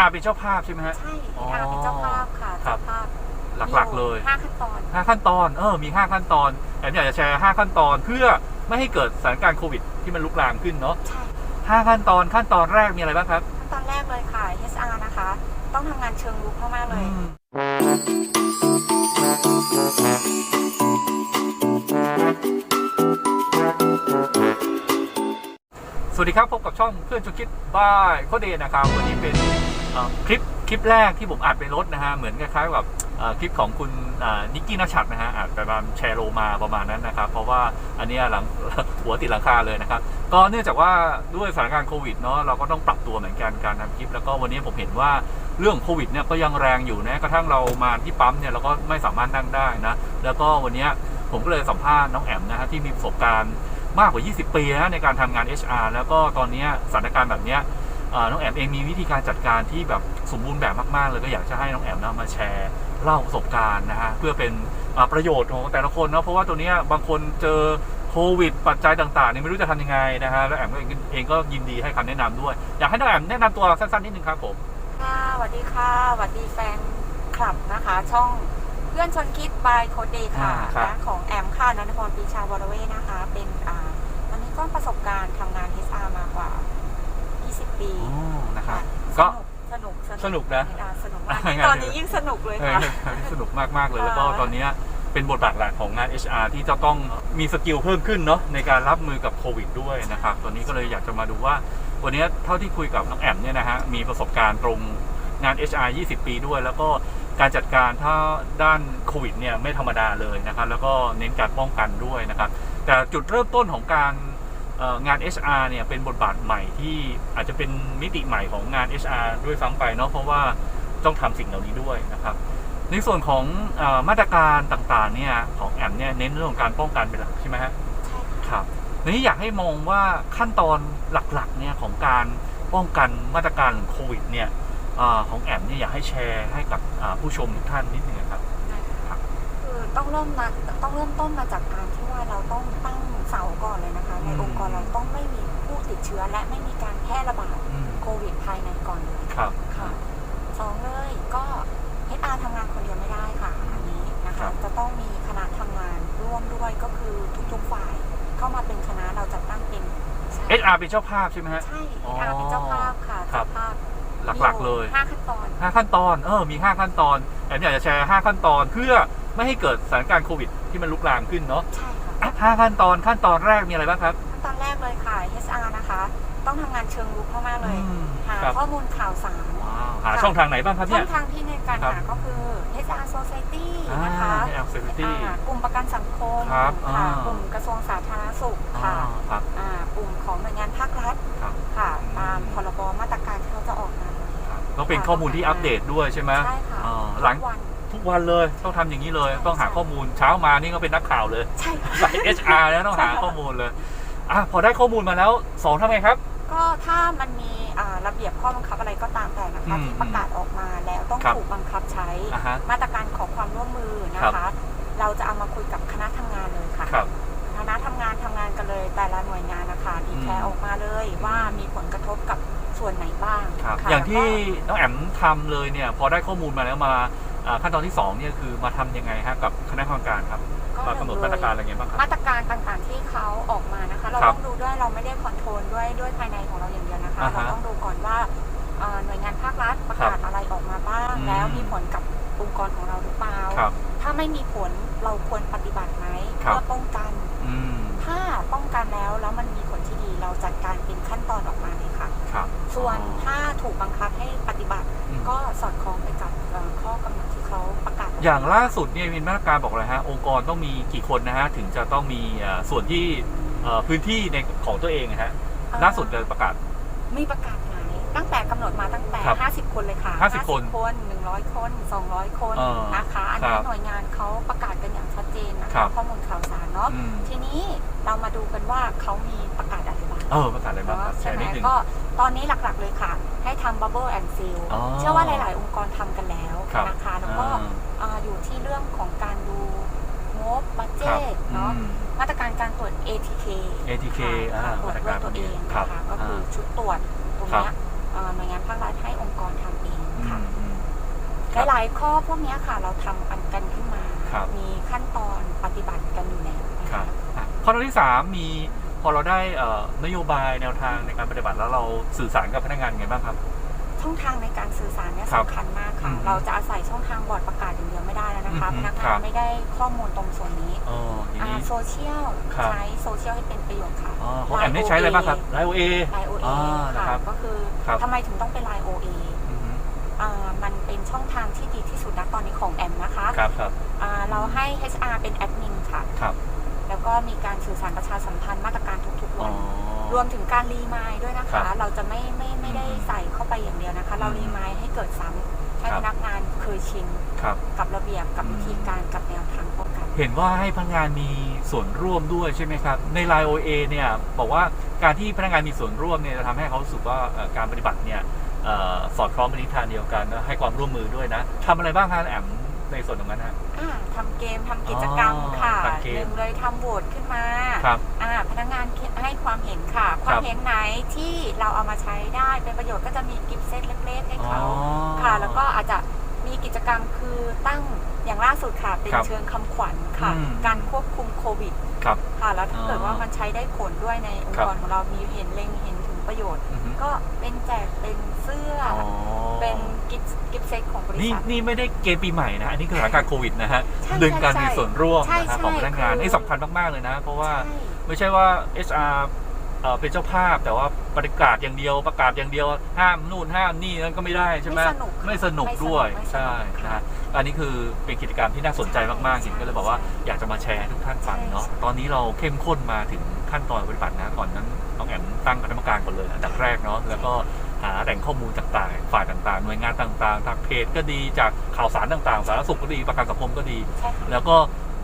HR เป็นเจ้าภาพใช่ไหมฮะ ใช่อ๋อ HR เป็นเจ้าภาพค่ะครัเจ้าบภาพหลักๆเลย ห้าขั้นตอนห้าขั้นตอน เออ มีห้าขั้นตอนแอมอยากจะแชร์ห้าขั้นตอนเพื่อไม่ให้เกิดสถานการณ์โควิดที่มันลุกลามขึ้นเนาะใช่ห้าขั้นตอน ขั้นตอนแรกมีอะไรบ้างครับขั้นตอนแรกเลยค่ะ HR นะคะ ต้องทำงานเชิงลุกมากๆเลย อืมสวัสดีครับ พบกับช่องเพื่อนชุคิดบ้ายโคเดนะครับ วันนี้เป็นเอ่อ คลิปคลิปแรกที่ผมอัดเป็นรถนะฮะเหมือนคล้ายๆกับคลิปของคุณนิกกี้นัชชัดนะฮะอัดประมาณแชร์โลมาประมาณนั้นนะครับ เพราะว่าอันนี้หลังหัวติดหลังคาเลยนะครับ ก็เนื่องจากว่าด้วยสถานการณ์โควิดเนาะเราก็ต้องปรับตัวเหมือนกันการทำคลิป แล้วก็วันนี้ผมเห็นว่าเรื่องโควิดเนี่ยก็ยังแรงอยู่นะกระทั่งเรามาที่ปั๊มเนี่ยเราก็ไม่สามารถนั่งได้นะแล้วก็วันนี้ผมก็เลยสัมภาษณ์น้องแอมนะฮะที่มีประสบการณ์มากกว่า 20 ปีนะในการทำงาน HR แล้วก็ตอนนี้สถานการณ์แบบเนี้ย น้องแอมเองมีวิธีการจัดการที่แบบสมบูรณ์แบบมากๆเลยก็อยากจะให้น้องแอมนะมาแชร์เล่าประสบการณ์นะฮะเพื่อเป็นอ่าประโยชน์ของแต่ละคนเนาะเพราะว่าตัวเนี้ยบางคนเจอโควิด ปัจจัยต่างๆเนี่ยไม่รู้จะทำยังไงนะฮะแล้วแอมเองเองก็ยินดีให้คำแนะนำด้วย อยากให้น้องแอมแนะนำตัวสั้นๆนิดนึงครับผมค่ะสวัสดีค่ะสวัสดีแฟนคลับนะคะ ช่องเพื่อนชนคิดบายโคดเดย์ค่ะอ่าครับนะของแอมค่ะนันทพรปีชาวรเวทนะคะ เป็นอ่าตอนนี้ก็ประสบการณ์ทำงาน HR มากว่า 20 ปี อ๋อนะครับสก็นุกสนุกสนุกนะอ่าสนุกมากอ่ายิ่งตอนนี้ยิ่งสนุกเลยเออค่ะงานที่สนุกมากๆเลยแล้วก็ค่ะตอนเนี้ยเป็นบทบาทหลักของงาน HR ที่จะต้องมีสกิลเพิ่มขึ้นเนาะในการรับมือกับโควิดด้วยนะครับตอนนี้ก็เลยอยากจะมาดูว่า วันนี้เท่าที่คุยกับน้องแอมเนี่ยนะฮะมีประสบการณ์ตรงงาน HR 20 ปีด้วย แล้วก็การจัดการถ้าด้านโควิดเนี่ยไม่ธรรมดาเลยนะครับแล้วก็เน้นการป้องกันด้วยนะครับแต่จุดเริ่มต้นของการเอ่อ งาน HR เนี่ยเป็นบทบาทใหม่ที่อาจจะเป็นมิติใหม่ของงาน HR ด้วยซ้ำไปเนาะเพราะว่าต้องทำสิ่งเหล่านี้ด้วยนะครับ ในส่วนของเออมาตรการต่างๆเนี่ยของแอมเนี่ยเน้นเรื่องของการป้องกันเป็นหลักใช่ไหมฮะใช่ค่ะครับทีนี้อยากให้มองว่าขั้นตอนหลักๆเนี่ยของการป้องกันมาตรการโควิดเนี่ยอของแอมเนี่ยอยากให้แชร์ให้กับอ่าผู้ชมทุกท่านนิดนึงครับครับ ต้องเริ่มมาต้องเริ่มต้นมาจากการที่ว่าเราต้องตั้งเสาก่อนเลยนะคะ ในอืมองค์กรเราต้องไม่มีผู้ติดเชื้อและไม่มีการแพร่ระบาดอืมโควิดภายในก่อนเลยครับค่ะสองเลยก็ HR ทำงานคนเดียวไม่ได้ค่ะอันนี้นะครัคะบจะต้องมีคณะทำงานร่วมด้วยก็คือทุกๆฝ่ายเข้ามาเป็นคณะเราจะตั้งเป็น HR เป็นเจ้าภาพใช่ไหมฮะใช่อ๋อ HR เป็นเจ้าภาพค่ะครัเจ้าบภาพหลักๆเลยห้าขั้นตอนห้าขั้นตอนเออมีห้าขั้นตอนแอมอยากจะแชร์ห้าขั้นตอนเพื่อ ไม่ให้เกิดสถานการณ์โควิดที่มันลุกลามขึ้นเนาะใช่ค่ะอะห้าขั้นตอนขั้นตอนแรกมีอะไรบ้างครับ ขั้นตอนแรกเลยค่ะ HR นะคะ ต้องทำงานเชิงลุกมากๆเลยอืมหาครับ ข้อมูลข่าวสาร ว้าวหาช่องทางไหนบ้างครับช่เนี่อย งทางที่ในการครับ หาก็คือ HR Society อ่านะคะแอมเซฟตี้ อ่ากลุ่มประกันสังคมครับค่ะอ่ากลุ่มกระทรวงสาธารณสุขอ๋อค่ะครับ อ่ากลุ่มของหน่วยงานภาครัฐครับค่ะอืมตามพรบมาตรการที่เขาจะออกมาเลยก็เป็นข้อมูลที่อัปเดตด้วยใช่ไหมใช่ค่ะอ่าหลังทุกวันทุก วันเลยต้องทำอย่างนี้เลย ต้องหาข้อมูลเช้ามานี่ก็เป็นนักข่าวเลยใช่ค่ะสาย HR แล้วต้องหาข้อมูลเลยอะพอได้ข้อมูลมาแล้วสองทำไงครับ ก็ถ้ามันมีอ่าระเบียบข้อบังคับอะไรก็ตามแต่นะคะอืมที่ประกาศออกมาแล้วต้องครับถูกบังคับใช้อะฮะมาตรการขอความร่วมมือนะคะ เราจะเอามาคุยกับคณะทำงานเลยค่ะครับคณะทำงานทำงานกันเลย แต่ละหน่วยงานนะคะดีแคอืมร์ออกมาเลยว่ามีผลกระทบกับส่วนไหนบ้างครับค่ะอย่างที่แล้วก็น้องแอมทำเลยเนี่ย พอได้ข้อมูลมาแล้วมาอ่า ขั้นตอนที่สองเนี่ยคือมาทำยังไงฮะกับคณะกรรมการครับมากำหนดมาตรการอะไรเงี้ยบ้างครับมาตรการต่างๆที่เขาออกมานะคะ เราครับต้องดูด้วยเราไม่ได้คอนโทรลด้วยด้วยภายในของเราอย่างเดียวนะคะอ่าฮะเราต้องดูก่อนว่าเอ่อหน่วยงานภาครัฐประกาศอะไรออกมาบ้างอืมแล้วมีผลกับองค์กรของเราหรือเปล่าครับถ้าไม่มีผลเราควรปฏิบัติไหมครับเพื่อป้องกันอืมถ้าป้องกันแล้วแล้วมันมีผลที่ดีเราจัดการเป็นขั้นตอนออกมาเลยค่ะครับส่วนถ้าถูกบังคับให้ปฏิบัติอืมก็สอดคล้องไป อย่างล่าสุดเนี่ยมีมาตรการบอกเลยฮะองค์กรต้องมีกี่คนนะฮะถึงจะต้องมีอ่าส่วนที่เอ่อพื้นที่ในของตัวเองนะฮะเอ่อล่าสุดเลยประกาศมีประกาศหมายตั้งแต่กำหนดมาตั้งแต่ครับ50 คนเลยค่ะ 50 คนคน100 คน 200 คนเออนะคะอันคนี้รับหน่วยงานเขาประกาศกันอย่างชัดเจนนะครัคะบข้อมูลข่าวสารเนาะอืมทีนี้เรามาดูกันว่าเขามีประกาศอะไรบ้างเออประกาศอะไรบ้างครับแชใช่ร์ไหมนิดนึงก็ตอนนี้หลักๆเลยค่ะ ให้ทำ bubble and seal อ๋อเชื่อว่าหลาย ๆ องค์กรทำกันแล้วครับนะคะแล้วก็ อ่าอ่าอยู่ที่เรื่องของการดูงบบัตเจครับตเนาะอืม มาตรการการตรวจ ATK ATK อ่าค่ะตรวจด้วยตัวเองครันะบคะก็คืออาชุดตรวจตรงครับเนี้ยอ่าหน่วยงานภาครัฐให้องค์กรทำเองครับหลายๆข้อพวกเนี้ยค่ะ เราทำอันกันขึ้นมา ครับ มีขั้นตอนปฏิบัติกันอยู่แล้วนะครัคะบอะข้อที่สามมีพอเราได้เอ่อนโยบายแนวทางในการปฏิบัติแล้วเราสื่อสารกับพนักงานยังไงบ้างครับ ช่องทางในการสื่อสารเนี่ยครับสำคัญมากค่ะ อืมเราจะอาศัยช่องทางบอร์ดประกาศ นะคะอืมพนักครังานบไม่ได้ข้อมูลตรงส่วนนี้อ๋อทีอ่านี้ โซเชียลครับ ใช้โซเชียลให้เป็นประโยชน์ค่ะ อ๋อของแอมได้ใช้อะไรบ้างครับไลโอเอ ไลโอเออ่านะค่ะครับก็คือครับ ทำไมถึงต้องเป็นไลโอเออ่ามันเป็นช่องทางที่ดีที่สุดนะตอนนี้ของแอมนะคะครับครับ อ่าเราให้ HR เป็นแอดมินค่ะ ครับ แล้วก็มีการสื่อสารประชาสัมพันธ์มาตรการทุกๆอ๋วัอน รวมถึงการรีมายด์ด้วยนะครัคะ บเราจะไม่ไม่ไม่ได้อืมใส่เข้าไปอย่างเดียวนะคะ เราอืมรีมายด์ให้เกิดซ้ำ ให้ครับพนักงานเคยชินครับ กับระเบียบกับอืมวิธีการกับแนวทางป้องกัน เห็นว่าให้พนักงานมีส่วนร่วมด้วยใช่ไหมครับ ใน Line OA เนี่ยบอกว่าการที่พนักงานมีส่วนร่วมเนี่ยจะทำให้เขารู้สึกว่าเอ่อการปฏิบัติเนี่ยเอ่อสอดคล้องไปในทิศทางเดียวกันนะให้ความร่วมมือด้วยนะทำอะไรบ้างคะแอม ในส่วนตรงนั้นฮะอ่าทำเกมทำกิจกรรมอ๋อค่ะทำเกมหนึ่งเลยทำโหวตขึ้นมาครับอ่าพนักงานให้ความเห็นค่ะความเห็นไหนที่เราเอามาใช้ได้เป็นประโยชน์ก็จะมีกิฟต์เซตเล็กๆให้เขาอ๋อค่ะ แล้วก็อาจจะมีกิจกรรมคือตั้งอย่างล่าสุดค่ะ เป็นครับเชิงคำขวัญค่ะ อืมการควบคุมโควิดครับค่ะ แล้วถ้าอ๋อเกิดว่ามันใช้ได้ผลด้วยในองครัค์บกรของเรามีเห็นเล็งเห็นถึง ประโยชน์ อือฮึ ก็เป็นแจกเป็นเสื้ออ๋ออเป็นกิฟต์กิฟต์เซตของบรินี่ษัท นี่ไม่ได้เกณฑ์ปีใหม่นะ อันนี้คือสถานการณ์โควิดนะฮะใช่ดึงการใช่มีส่วนร่วมใช่นะฮะใช่ของพนักงานคือ นี่สำคัญมากๆเลยนะ เพราะว่าใช่ ไม่ใช่ว่า HR เอ่อเป็นเจ้าภาพ แต่ว่าประกาศอย่างเดียวประกาศอย่างเดียว ห้ามนู่นห้ามนี่นั่นก็ไม่ได้ใช่ไหมไม่สนุกไม่สนุกไม่สนุกด้วยไม่สนุกใช่นะฮะอันนี้คือเป็นกิจกรรมที่น่าสนใจมากๆจริงก็เลยบอกว่าใช่อยากจะมาแชร์ให้ทุกท่านฟังเนาะใช่ตอนนี้เราเข้มข้นมาถึง ขั้นตอนปฏิบัตินะก่อนนั้นต้องแอมตั้งคณะกรรมการก่อนเลยอันดับแรกเนาะแล้วก็หาแหล่งข้อมูลต่างๆ ฝ่ายต่างๆ หน่วยงานต่างๆทางเพจก็ดีจากข่าวสารต่างๆ สาธารณสุขก็ดีประกันสังคมก็ดีใช่ค่ะแล้วก็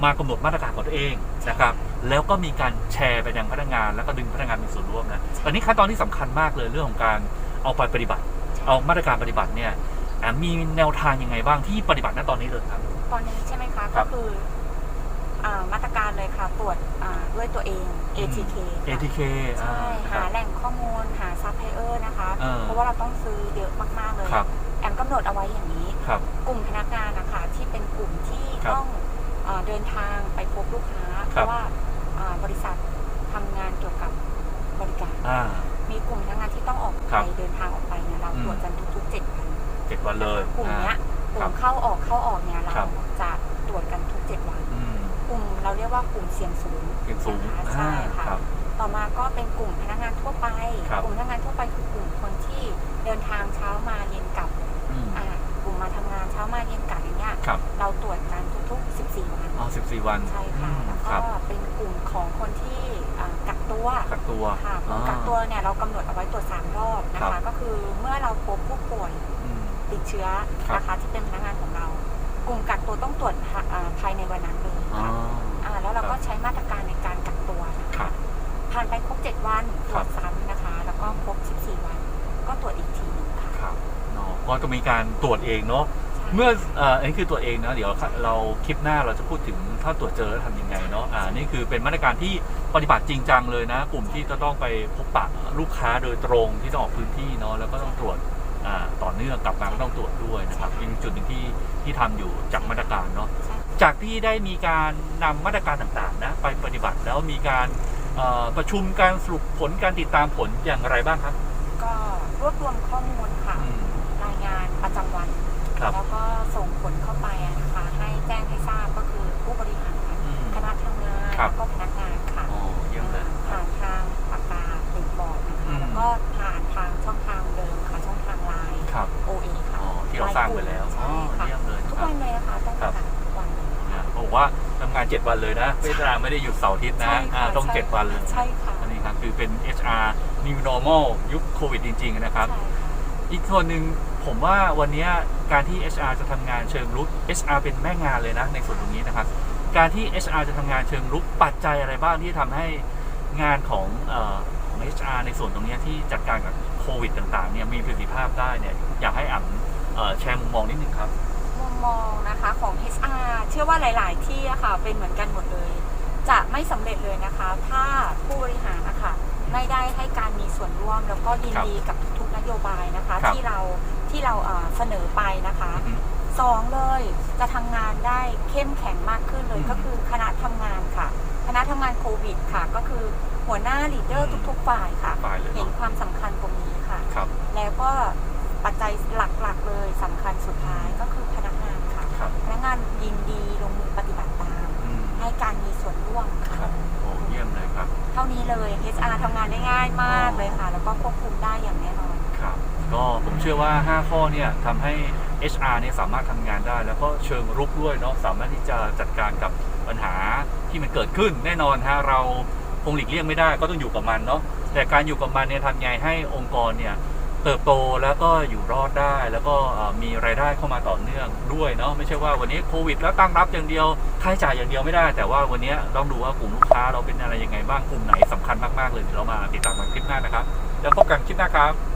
มากำหนดมาตรการของตัวเองนะครับแล้วก็มีการแชร์ไปยังพนักงาน แล้วก็ดึงพนักงานมีส่วนร่วมนะตอนนี้ขั้นตอนที่สำคัญมากเลยเรื่องของการเอาไปปฏิบัติ เอามาตรการปฏิบัติเนี่ยอะมีแนวทางยังไงบ้างที่ปฏิบัติณตอนนี้เลยครับ ตอนนี้ใช่ไหมคะครัก็บคือ อ่ามาตรการเลยค่ะตรวจอ่าด้วยตัวเอง ATK ค่ะ ATK ใช่อ่าคหารับแหล่งข้อมูลหาซัพพลายเออร์นะคะ เออเพราะว่าเราต้องซื้อเยอะมาก ๆ เลยครับ แอมกำหนดเอาไว้อย่างนี้ ครับ กลุ่มพนักงานนะคะที่เป็นกลุ่มที่ครับต้องเออเดินทางไปพบลูกค้า เพครับ ราะว่าอ่าบริษัททำงานเกี่ยวกับบริการ อ่า มีกลุ่มพนักงานที่ต้องออกครัไปบเดินทางออกไปเนี่ยเราอืม ตรวจกันทุกๆเจ็ดวันเจ็ดวันเลยกลุ่มเนี้ยกครัลุ่บมเข้าออกเข้าออกเนี่ยเราครับ จะ ลุ่มเราเรียกว่ากลุ่มเสี่ยงสูงเพียงสูงนะคะใช่ค่ะอ่าครับต่อมาก็เป็นกลุ่มพนักงานทั่วไปครับกลุ่มพนักงานทั่วไปคือกลุ่มคนที่เดินทางเช้ามาเย็นกลับอืมอ่ากลุ่มมาทำงานเช้ามาเย็นกลับอย่างเงี้ยครับเราตรวจกันทุกๆ 14 วันอ๋อสิบสี่วันใช่ค่ะอืมแล้วคก็รับเป็นกลุ่มของคนที่อ่ากักตัวกักตัวค่ะกลุ่มอ่ากักตัวเนี่ยเรากำหนดเอาไว้ตรวจสามรอบนะครัคะบก็คือเมื่อเราพบผู้ป่วยอืมติดเชื้อครับนะคะที่เป็นพนักงานของเรา กลุ่มกักตัวต้องตรวจภาอ่าภายในวันนั้นเลย อ๋อค่ะอ่าแล้วเราครัก็บใช้มาตรการในการกักตัวนะครัคะบผ่านไปครบ 7 วันตครรัวบจซ้ำนะคะ แล้วก็ครบ 14 วัน ก็ตรวจอีกทีหนึงค่ะครับ เนาะก็จะมีการตรวจเองเนาะ ใช่เมื่อเอ่ออันนี้คือตัวเองนะเดี๋ยวเราคลิปหน้าเราจะพูดถึงถ้าตรวจเจอแล้วทำยังไงเนาะอ่านี่คือเป็นมาตรการที่ปฏิบัติจริงจังเลยนะ กลุ่มที่จะต้องไปพบปะลูกค้าโดยตรงที่ต้องออกพื้นที่เนาะแล้วก็ต้องตรวจอ่าต่อเนื่องกลับมาก็ต้องตรวจด้วยนะครับอีกจุดหนึ่งที่ที่ทำอยู่จากมาตรการเนาะ ใช่ จากที่ได้มีการนำมาตรการต่างๆนะไปปฏิบัติแล้วมีการเอ่อประชุมการสรุปผลการติดตามผลอย่างไรบ้างครับ ก็รวบรวมข้อมูลค่ะอืมรายงานประจำวันครับแล้วก็ส่งผลเข้าไปอะนะคะให้แจ้งให้ทราบก็คือผู้บริหารอืมคณะทำงานครับแล้วก็พ ทำงาน7วันเลยนะไม่ได้ไม่ได้หยุดเสาร์อาทิตย์นะใช่ค่ะอ่าต้องใช่7วันเลยใช่ค่ะอันนี้ครับคือเป็น HR New Normal ยุคโควิดจริง ๆ นะครับใช่ค่ะอีกส่วนหนึ่งผมว่าวันนี้การที่ HR จะทำงานเชิงรุก HR เป็นแม่งานเลยนะในส่วนตรงนี้นะครับ การที่ HR จะทำงานเชิงรุกปัจจัยอะไรบ้างที่ทำให้งานของเอ่อของ HR ในส่วนตรงนี้ที่จัดการกับโควิดต่างๆเนี่ยมีประสิทธิภาพได้เนี่ยอยากให้อ่ำเอ่อแชร์มุมมองนิดนึงครับ มุมมองนะคะของ HR เชื่อว่าหลาย ๆ ที่อะค่ะเป็นเหมือนกันหมดเลย จะไม่สำเร็จเลยนะคะ ถ้าผู้บริหารนะคะไม่ได้ให้การมีส่วนร่วมแล้วก็ยินดีกับทุกๆนโยบายนะคะ ครับ ที่เราที่เราเอ่อเสนอไปนะคะ อืม สองเลยจะทำงานได้เข้มแข็งมากขึ้นเลยอืมก็คือคณะทำงานค่ะ คณะทำงานโควิดค่ะ ก็คือหัวหน้าลีดเดอร์อืม ทุกๆฝ่ายค่ะ ฝ่ายเลยเห็นเนาะความสำคัญตรงนี้ค่ะ ครับ แล้วก็ ชื่อว่า 5 ข้อเนี่ยทำให้ HR เนี่ยสามารถทำงานได้ แล้วก็เชิงรุกด้วยเนาะสามารถที่จะจัดการกับปัญหาที่มันเกิดขึ้น แน่นอนฮะเราคงหลีกเลี่ยงไม่ได้ก็ต้องอยู่กับมันเนาะแต่การอยู่กับมันเนี่ยทำไงให้องค์กรเนี่ยเติบโตแล้วก็อยู่รอดได้ แล้วก็มีรายได้เข้ามาต่อเนื่องด้วยเนาะไม่ใช่ว่าวันนี้โควิด แล้วตั้งรับอย่างเดียวค่าใช้จ่ายอย่างเดียวไม่ได้ แต่ว่าวันนี้ต้องดูว่ากลุ่มลูกค้าเราเป็นอะไรยังไงบ้างกลุ่มไหนสำคัญมากๆเลยเดี๋ยวเรามาติดตามกันคลิปหน้านะครับ แล้วพบกันคลิปหน้าครับ